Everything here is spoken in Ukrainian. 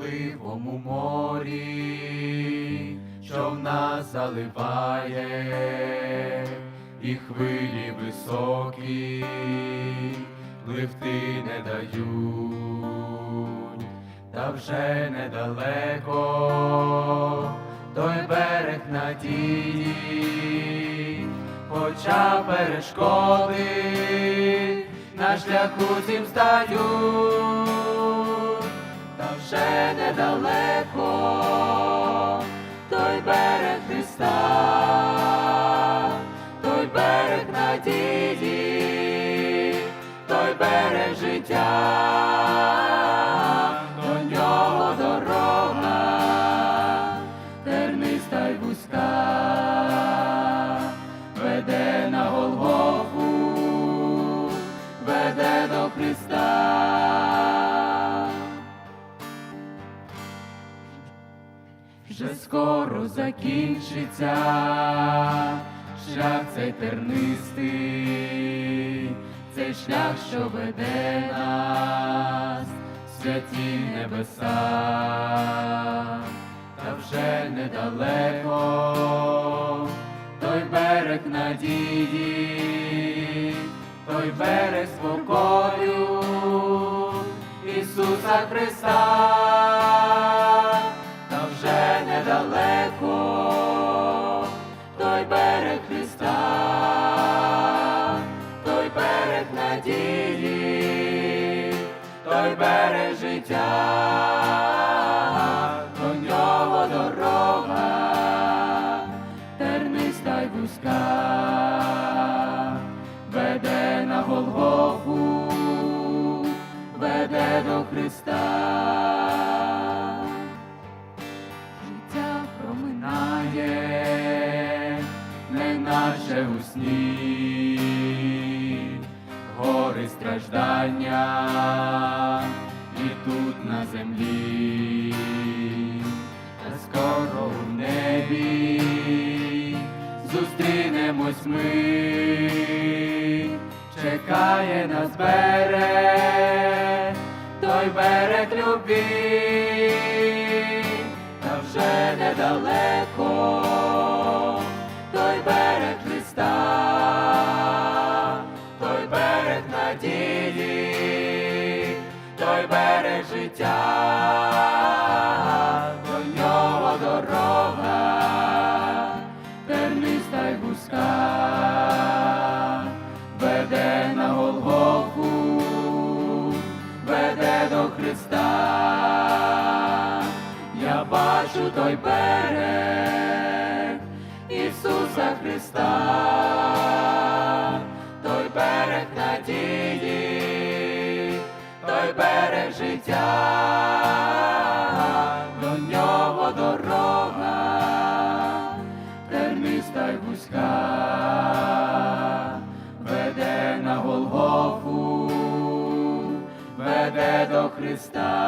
бурхливому морі, що в нас заливає, і хвилі високі, пливти не дають, та вже недалеко той берег надії, хоча перешкоди на шляху цим стають, та вже недалеко той берег Христа, той берег надії, той берег життя, до нього дорога, терниста й вузька, веде на Голгофу, веде до Христа. Скоро закінчиться. Шлях цей тернистий, цей шлях, що веде нас, святі небеса, та вже недалеко той берег надії, той берег спокою Ісуса Христа. та вже недалеко той берег Христа, той берег надії, той берег життя, до нього дорога, терниста й вузька, веде на Голгофу, веде до Христа неначе у сні, гори страждання і тут на землі, та скоро в небі зустрінемось ми, чекає нас берег, той берег любві та вже недалеко надії, той берег життя, до нього дорога, терниста й вузька, веде на Голгофу, веде до Христа. Я бачу той берег Ісуса Христа, той берег надії, той берег життя, до нього дорога, терниста й вузька, веде на Голгофу, веде до Христа.